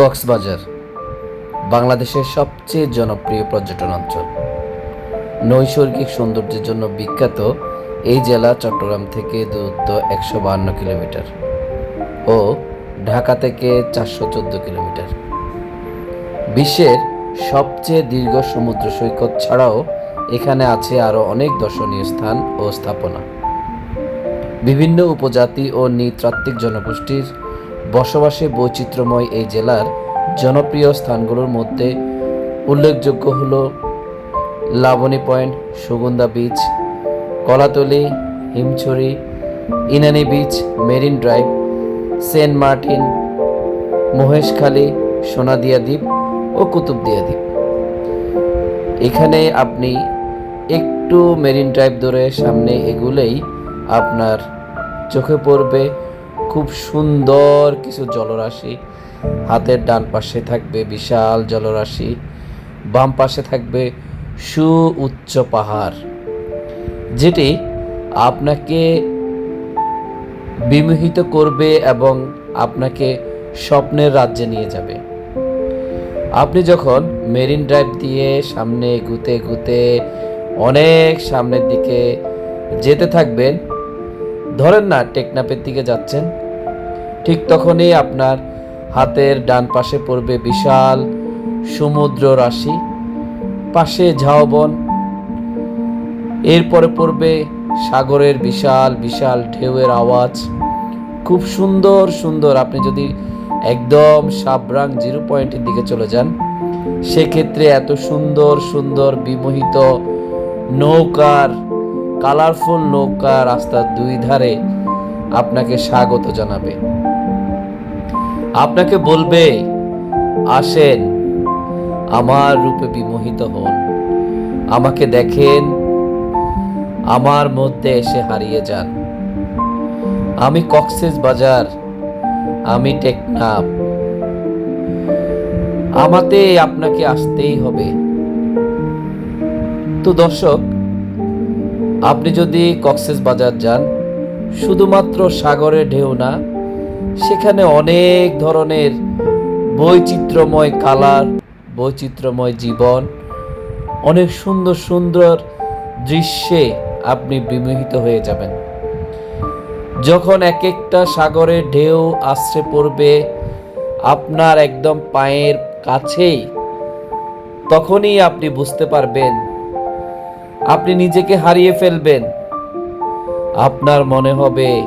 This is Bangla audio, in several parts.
কক্সবাজার, বাংলাদেশের সবচেয়ে জনপ্রিয় পর্যটন অঞ্চল। নৈসর্গিক সৌন্দর্যের জন্য বিখ্যাত এই জেলা চট্টগ্রাম থেকে দূরত্ব একশো বাহান্ন কিলোমিটার ও ঢাকা থেকে চারশো চোদ্দ কিলোমিটার। বিশ্বের সবচেয়ে দীর্ঘ সমুদ্র সৈকত ছাড়াও এখানে আছে আরও অনেক দর্শনীয় স্থান ও স্থাপনা। বিভিন্ন উপজাতি ও নৃতাত্ত্বিক জনগোষ্ঠীর বসবাসে বৈচিত্র্যময় এই জেলার জনপ্রিয় স্থানগুলোর মধ্যে উল্লেখযোগ্য হল Laboni point, Sugandha beach Kolatoli, Himchhari, Inani beach marine drive, Saint Martin, Moheshkhali, Sonadia দ্বীপ ও কুতুবদিয়া দ্বীপ। এখানে আপনি একটু মেরিন ড্রাইভ ধরে সামনে এগুলেই আপনার চোখে পড়বে খুব সুন্দর কিছু জলরাশি। হাতের ডান পাশে থাকবে বিশাল জলরাশি, বাম পাশে থাকবে সু উচ্চ পাহাড়, যেটি আপনাকে বিমোহিত করবে এবং আপনাকে স্বপ্নের রাজ্যে নিয়ে যাবে। আপনি যখন মেরিন ড্রাইভ দিয়ে সামনে এগুতে এগুতে অনেক সামনের দিকে যেতে থাকবেন ধরেন না টেকনাপের দিকে যাচ্ছেন, ঠিক তখনই আপনার হাতের ডান পাশে পড়বে বিশাল সমুদ্র রাশি, পাশে ঝাউবন, এরপরে পড়বে সাগরের বিশাল বিশাল ঢেউয়ের আওয়াজ। খুব সুন্দর সুন্দর। আপনি যদি একদম সাবরাং জিরো পয়েন্টের দিকে চলে যান, সেক্ষেত্রে এত সুন্দর সুন্দর বিমোহিত নৌকার কালারফুল নৌকা রাস্তার দুই ধারে আপনাকে স্বাগত জানাবে। আপনাকে বলবে, আসেন, আমার রূপে বিমোহিত হন। আমাকে দেখেন, আমার মধ্যে এসে হারিয়ে যান। আমি কক্সেস বাজার, আমি টেকনাফ। আমাতে আপনাকে আসতেই হবে। তো দর্শক আপনি যদি কক্সেস বাজার যান, শুধুমাত্র সাগরে ঢেউ না, সেখানে অনেক ধরনের বৈচিত্র্যময় কালার, বৈচিত্র্যময় জীবন, অনেক সুন্দর সুন্দর দৃশ্যে আপনি বিমোহিত হয়ে যাবেন। যখন এক একটা সাগরের ঢেউ আশ্রে পড়বে আপনার একদম পায়ের কাছেই, তখনই আপনি বুঝতে পারবেন আপনি নিজেকে হারিয়ে ফেলবেন। আপনার মনে হবে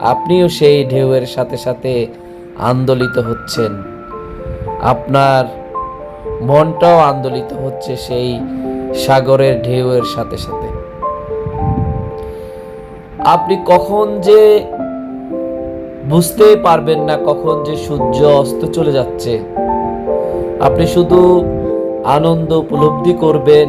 আপনিও সেই ঢেউয়ের সাথে সাথে আন্দোলিত হচ্ছেন। আপনার মনটাও আন্দোলিত হচ্ছে সেই সাগরের ঢেউয়ের সাথে সাথে। আপনি কখন যে বুঝতেই পারবেন না কখন যে সূর্য অস্ত চলে যাচ্ছে। আপনি শুধু আনন্দ উপলব্ধি করবেন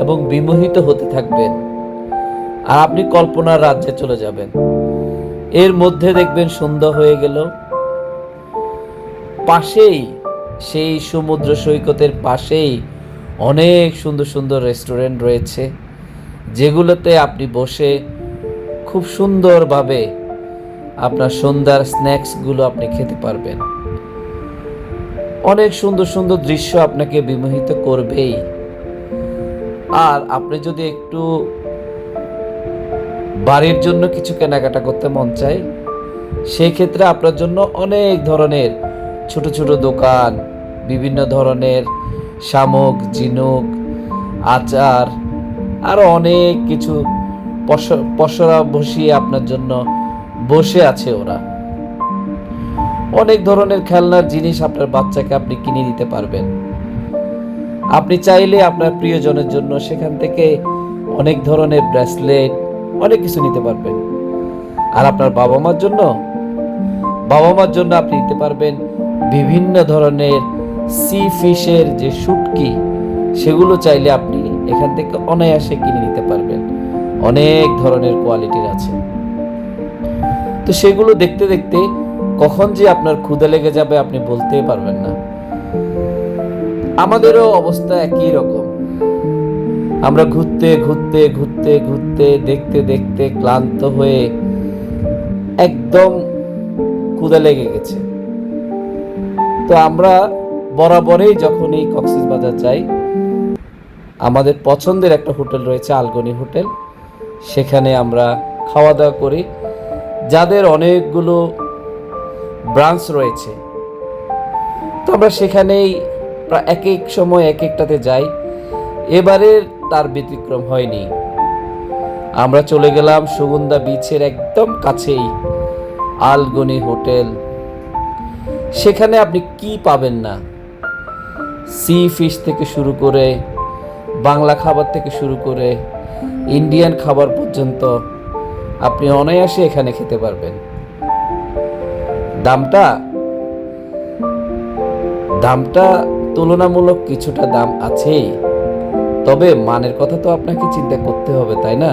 এবং বিমোহিত হতে থাকবেন। আর আপনি কল্পনার রাজ্যে চলে যাবেন। এর মধ্যে দেখবেন সন্ধ্যা হয়ে গেল। পাশেই, সেই সমুদ্র সৈকতের পাশেই অনেক সুন্দর সুন্দর রেস্টুরেন্ট রয়েছে, যেগুলোতে আপনি বসে খুব সুন্দরভাবে আপনার সন্ধ্যার স্ন্যাক্সগুলো আপনি খেতে পারবেন। অনেক সুন্দর সুন্দর দৃশ্য আপনাকে বিমোহিত করবেই। আর আপনি যদি একটু বাড়ির জন্য কিছু কেনাকাটা করতে মন চাই, সেই ক্ষেত্রে আপনার জন্য অনেক ধরনের ছোট ছোট দোকান, বিভিন্ন ধরনের শামুক, ঝিনুক, আচার আরও অনেক কিছু পশরা বসিয়ে আপনার জন্য বসে আছে ওরা। অনেক ধরনের খেলনার জিনিস আপনার বাচ্চাকে আপনি কিনে দিতে পারবেন। আপনি চাইলে আপনার প্রিয়জনের জন্য সেখান থেকে অনেক ধরনের ব্রেসলেট, অনেক কিছু নিতে পারবেন। আর আপনার বাবা মার জন্য? বাবা মার জন্য আপনি নিতে পারবেন বিভিন্ন ধরনের সি ফিশের যে শুটকি, সেগুলো চাইলে আপনি এখান থেকে অনায়াসে কিনে নিতে পারবেন। অনেক ধরনের কোয়ালিটির আছে। তো সেগুলো দেখতে দেখতে কখন যে আপনার ক্ষুদে লেগে যাবে আপনি বলতেই পারবেন না। আমাদেরও অবস্থা একই রকম। আমরা ঘুরতে ঘুরতে ঘুরতে ঘুরতে, দেখতে দেখতে ক্লান্ত হয়ে একদম ক্ষুদা লেগে গেছে। তো আমরা বরাবরেই যখন এই কক্সিস বাজার যাই, আমাদের পছন্দের একটা হোটেল রয়েছে আলগনি হোটেল। সেখানে আমরা খাওয়া দাওয়া করি। যাদের অনেকগুলো ব্রাঞ্চ রয়েছে, তো আমরা সেখানেই প্রায় এক এক সময় এক একটাতে যাই। এবারের তার ব্যতিক্রম হয়নি। আমরা চলে গেলাম সুগন্ধা বিচের একদম কাছেই আলগনি হোটেল। সেখানে আপনি কি পাবেন না? সি ফিশ থেকে শুরু করে, বাংলা খাবার থেকে শুরু করে, ইন্ডিয়ান খাবার পর্যন্ত আপনি অনায়াসে এখানে খেতে পারবেন। দামটা দামটা তুলনামূলক কিছুটা দাম আছেই তবে মানের কথা তো আপনাকে চিন্তা করতে হবে, তাই না?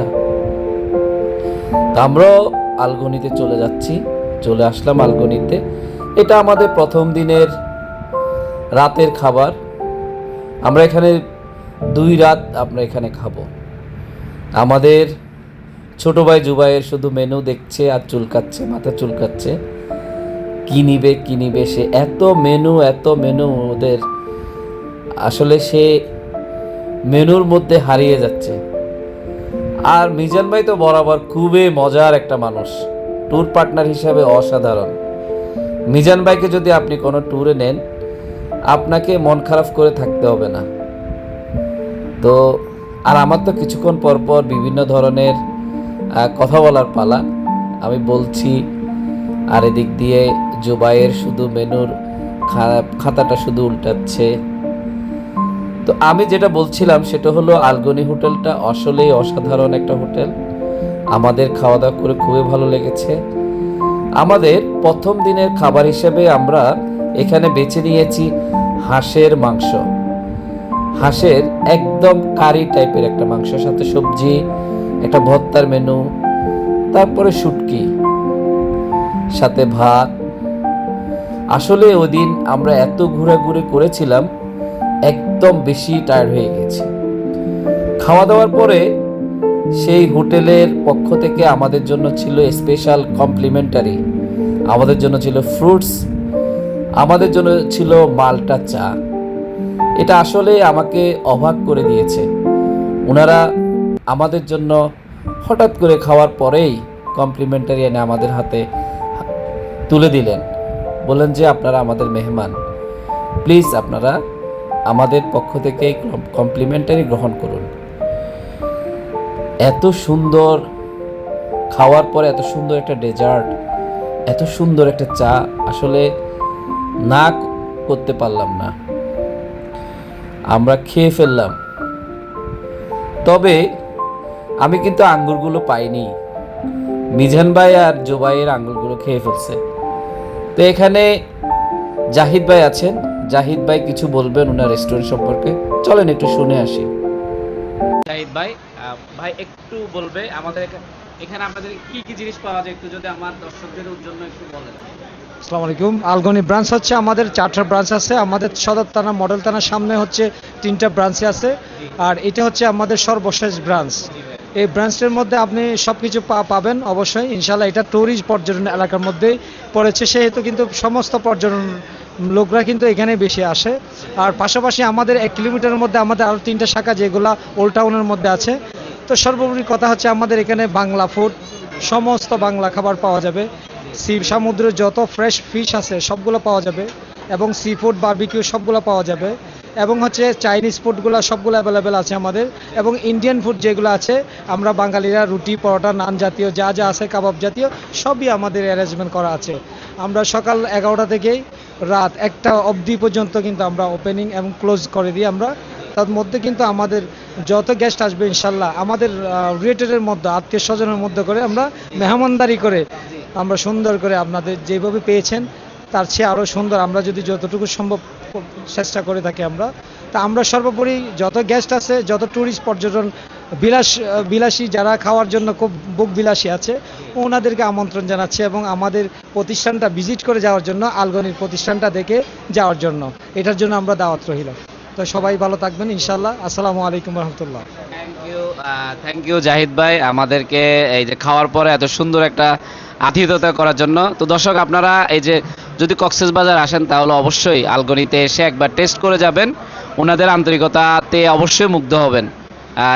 আমরাও আলগনিতে চলে যাচ্ছি। চলে আসলাম আলগনিতে। এটা আমাদের প্রথম দিনের রাতের খাবার। আমরা এখানে দুই রাত আমরা এখানে খাব। আমাদের ছোট ভাই জুবাইয়ের শুধু মেনু দেখছে আর চুলকাচ্ছে, মাথা চুলকাচ্ছে। কি নিবে কি নিবে, সে এত মেনু এত মেনু ওদের আসলে সে মেনুর মধ্যে হারিয়ে যাচ্ছে। আর মিজান ভাই তো বরাবর খুবই মজার একটা মানুষ। ট্যুর পার্টনার হিসাবে অসাধারণ। মিজান ভাইকে যদি আপনি কোনো ট্যুরে নেন, আপনাকে মন খারাপ করে থাকতে হবে না। তো, আর আমার তো কিছুক্ষণ পর পর বিভিন্ন ধরনের কথা বলার পালা। আমি বলছি, আর এদিক দিয়ে জুবাইয়ের শুধু মেনুর খাতাটা শুধু উল্টাচ্ছে। তো আমি যেটা বলছিলাম সেটা হলো, আলগনি হোটেলটা আসলেই অসাধারণ একটা হোটেল। আমাদের খাওয়া দাওয়া করে খুবই ভালো লেগেছে। আমাদের প্রথম দিনের খাবার হিসেবে আমরা এখানে বেছে নিয়েছি হাঁসের মাংস। হাঁসের একদম কারি টাইপের একটা মাংস, সাথে সবজি, একটা ভর্তার মেনু তারপরে শুটকি, সাথে ভাত। আসলে ওই দিন আমরা এত ঘোরাঘুরি করেছিলাম একদম বেশি টায়ার্ড হয়ে গেছি। খাওয়া দাওয়ার পরে সেই হোটেলের পক্ষ থেকে আমাদের জন্য ছিল স্পেশাল কমপ্লিমেন্টারি আমাদের জন্য ছিল ফ্রুটস আমাদের জন্য ছিল মালটা চা। এটা আসলে আমাকে অবাক করে দিয়েছে। ওনারা আমাদের জন্য হঠাৎ করে খাওয়ার পরেই কমপ্লিমেন্টারি এনে আমাদের হাতে তুলে দিলেন। বললেন যে, আপনারা আমাদের মেহমান। প্লিজ আপনারা আমাদের পক্ষ থেকে কমপ্লিমেন্টারি গ্রহণ করুন। এত সুন্দর খাওয়ার পরে এত সুন্দর একটা ডেজার্ট, এত সুন্দর একটা চা, আসলে না করতে পারলাম না। আমরা খেয়ে ফেললাম। তবে আমি কিন্তু আঙ্গুরগুলো পাইনি। মিজান ভাই আর জোবাইয়ের আঙ্গুরগুলো খেয়ে ফেলছে। তো এখানে জাহিদ ভাই আছেন। জাহিদ ভাই কিছু বলবেন ওনার রেস্টুরেন্ট সম্পর্কে? চলেন একটু শুনে আসি। জাহিদ ভাই ভাই একটু বলবে আমাদের এখানে আপনাদের কি কি জিনিস পাওয়া যায় একটু যদি আমার দর্শকদের জন্য একটু বলেন। আসসালামু আলাইকুম আলগনি ব্রাঞ্চ হচ্ছে আমাদের চারটা ব্রাঞ্চ আছে। আমাদের সদর থানা মডেল থানার সামনে হচ্ছে তিনটা ব্রাঞ্চে আছে। আর এটা হচ্ছে আমাদের সর্বশেষ ব্রাঞ্চ এই ব্রাঞ্চের মধ্যে আপনি সব কিছু পাবেন অবশ্যই। ইনশাল্লাহ এটা ট্যুরিস্ট পর্যটন এলাকার মধ্যেই পড়েছে। সেহেতু কিন্তু সমস্ত পর্যটন লোকরা কিন্তু এখানে বেশি আসে। আর পাশাপাশি আমাদের এক কিলোমিটারের মধ্যে আমাদের আরও তিনটা শাখা যেগুলো ওল্ড টাউনের মধ্যে আছে। তো সর্বোপরি কথা হচ্ছে আমাদের এখানে বাংলা ফুড সমস্ত বাংলা খাবার পাওয়া যাবে। সি সমুদ্রের যত ফ্রেশ ফিশ আছে সবগুলো পাওয়া যাবে এবং সি ফুড বার্বিকিউ সবগুলো পাওয়া যাবে। এবং হচ্ছে চাইনিজ ফুডগুলো সবগুলো অ্যাভেলেবেল আছে আমাদের। এবং ইন্ডিয়ান ফুড যেগুলো আছে, আমরা বাঙালিরা রুটি, পরোটা, নান জাতীয় যা যা আছে, কাবাব জাতীয় সবই আমাদের অ্যারেঞ্জমেন্ট করা আছে। আমরা সকাল এগারোটা থেকেই রাত একটা অবধি পর্যন্ত কিন্তু আমরা ওপেনিং এবং ক্লোজ করে দিই আমরা। তার মধ্যে কিন্তু আমাদের যত গেস্ট আসবে ইনশাল্লাহ, আমাদের রিলেটেডের মধ্যে, আত্মীয় স্বজনের মধ্যে করে আমরা মেহমানদারি করে আমরা সুন্দর করে আপনাদের যেভাবে পেয়েছেন, তার চেয়ে আরও সুন্দর আমরা যদি যতটুকু সম্ভব চেষ্টা করে থাকি আমরা। তা আমরা সর্বোপরি যত গেস্ট আছে, যত ট্যুরিস্ট পর্যটন বিলাস, বিলাসী যারা খাওয়ার জন্য খুব বুক বিলাসী আছে, ওনাদেরকে আমন্ত্রণ জানাচ্ছি এবং আমাদের প্রতিষ্ঠানটা ভিজিট করে যাওয়ার জন্য, আলগনির প্রতিষ্ঠানটা দেখে যাওয়ার জন্য। এটার জন্য আমরা দাওয়াত রহিল তো সবাই ভালো থাকবেন ইনশাল্লাহ আসসালামু আলাইকুম রহমতুল্লাহ। থ্যাংক ইউ জাহিদ ভাই, আমাদেরকে এই যে খাওয়ার পরে এত সুন্দর একটা আতিথ্যতা করার জন্য। তো দর্শক, আপনারা এই যে যদি কক্সেস বাজার আসেন, তাহলে অবশ্যই আলগনিতে এসে একবার টেস্ট করে যাবেন। ওনাদের আন্তরিকতাতে অবশ্যই মুগ্ধ হবেন।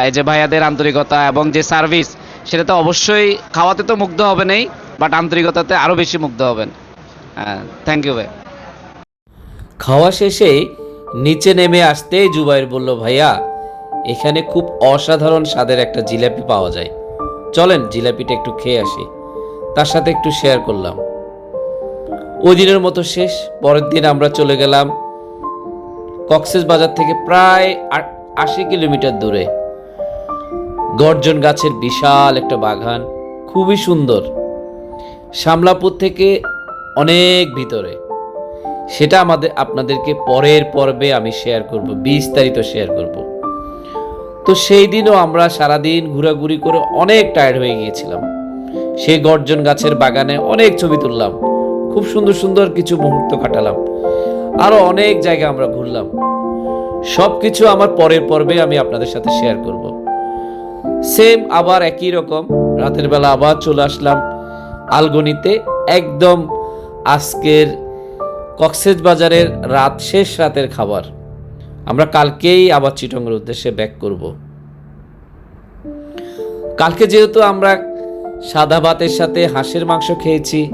এই যে ভাইয়াদের আন্তরিকতা এবং যে সার্ভিস সেটা তো অবশ্যই খাওয়াতে তো মুগ্ধ হবেনই বাট আন্তরিকতাতে আরও বেশি মুগ্ধ হবেন। থ্যাংক ইউ ভাই। খাওয়া শেষে নিচে নেমে আসতেই জুবাইর বলল, ভাইয়া, এখানে খুব অসাধারণ স্বাদের একটা জিলাপি পাওয়া যায়। চলেন জিলাপিটা একটু খেয়ে আসি। তার সাথে একটু শেয়ার করলাম। ওই দিনের মতো শেষ, পরের দিন আমরা চলে গেলাম কক্সেস বাজার থেকে প্রায় আশি কিলোমিটার দূরে। গর্জন গাছের বিশাল একটা বাগান, খুবই সুন্দর। শামলাপুর থেকে অনেক ভিতরে। সেটা আমাদের, আপনাদেরকে পরের পর্বে আমি শেয়ার করব, বিস্তারিত শেয়ার করব। তো সেই দিনও আমরা সারাদিন ঘোরাঘুরি করে অনেক টায়ার্ড হয়ে গিয়েছিলাম। সেই গর্জন গাছের বাগানে অনেক ছবি তুললাম, খুব সুন্দর সুন্দর কিছু মুহূর্ত কাটালাম আরও অনেক জায়গা আমরা ঘুরলাম। সব কিছু আমার পরের পর্বে আমি আপনাদের সাথে শেয়ার করব। সেম আবার একই রকম। রাতের বেলা আবার চলে আসলাম আলগনিতে। একদম আজকের কক্সেস বাজারের রাত শেষ রাতের খাবার। আমরা কালকেই আবার চিটংয়ের উদ্দেশ্যে ব্যাক করব। কালকে যেহেতু আমরা সাদা ভাতের সাথে হাঁসের মাংস খেয়েছি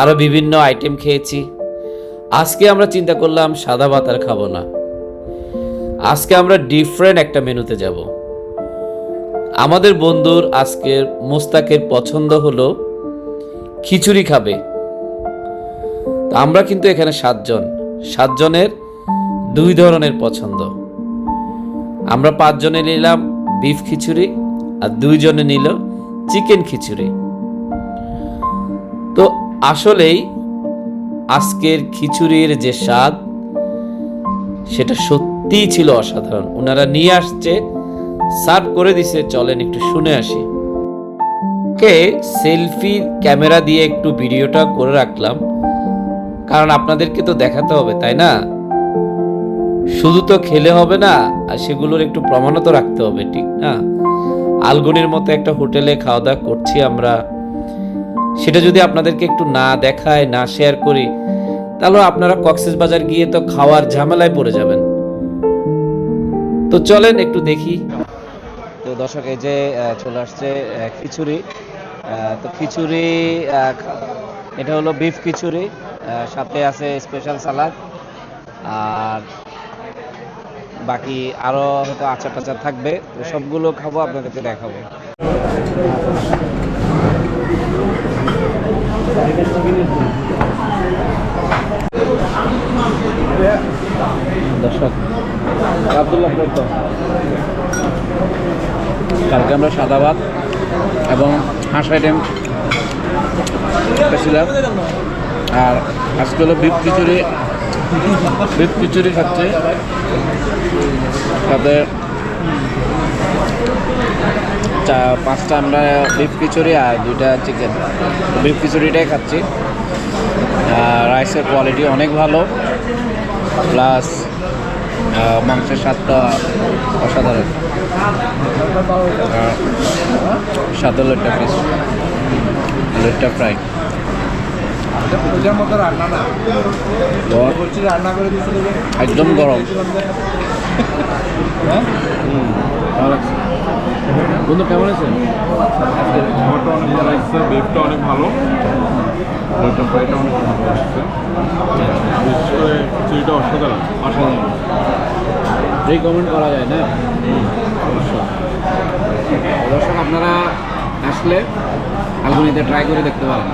আরও বিভিন্ন আইটেম খেয়েছি, আজকে আমরা চিন্তা করলাম সাদা ভাত আর খাব না। আজকে আমরা ডিফারেন্ট একটা মেনুতে যাব। আমাদের বন্ধুর আজকের মোস্তাকের পছন্দ হলো খিচুড়ি খাবে। আমরা কিন্তু এখানে সাতজন। সাতজনের দুই ধরনের পছন্দ। আমরা পাঁচজনে নিলাম বিফ খিচুড়ি আর দুইজনে নিল চিকেন খিচুড়ি। তো আসলেই আজকের খিচুড়ির যে স্বাদ, সেটা সত্যিই ছিল অসাধারণ। ওনারা নিয়ে আসছে সার্ভ করে দিছে, চলেন একটু শুনে আসি। কে সেলফি ক্যামেরা দিয়ে একটু ভিডিওটা করে রাখলাম। কারণ আপনাদেরকে তো দেখাতে হবে, তাই না? শুধু তো খেলে হবে না, আর সেগুলোর একটু প্রমাণও তো রাখতে হবে, ঠিক না? আলগনির মতো একটা হোটেলে খাওয়া দাওয়া করছি আমরা। সেটা যদি আপনাদেরকে একটু না দেখায়, না শেয়ার করি, তাহলে আপনারা কক্সেস বাজার গিয়ে তো খাওয়ার ঝামেলায় পড়ে যাবেন। তো চলেন একটু দেখি। তো দর্শক, এই যে চলে আসছে খিচুড়ি। তো খিচুড়ি এটা হলো বিফ খিচুড়ি সাথে আছে স্পেশাল সালাদ আর বাকি আরও হয়তো আচার টাচার থাকবে সবগুলো খাব, আপনাদেরকে দেখাবো। দর্শক, আব্দুল্লাহ কালকে আমরা সাদা ভাত এবং হাঁস আইটেম খেয়েছিলাম। আর আজকে হলো বিফ খিচুড়ি। বিপ খিচুড়ি খাচ্ছে। সাথে চা, পাঁচটা আমরা বিফ খিচুড়ি আর দুইটা চিকেন বিফ খিচুড়িটাই খাচ্ছি। রাইসের কোয়ালিটি অনেক ভালো। প্লাস মাংসের স্বাদটা অসাধারণ। সাদা লইট্টা পিস লইট্টা ফ্রাই একদম গরম। হ্যাঁ? ভালো লাগছে। বন্ধু কেমন আছে খাবারটা অনেক ভালো লাগছে অনেক ভালো। ফ্রাইটা অনেক ভালো লাগছে। অসাধারণ অসাধারণ। রিকমেন্ড করা যায় না? দর্শক আপনারা আসলে আলগুনিতে ট্রাই করে দেখতে পারেন।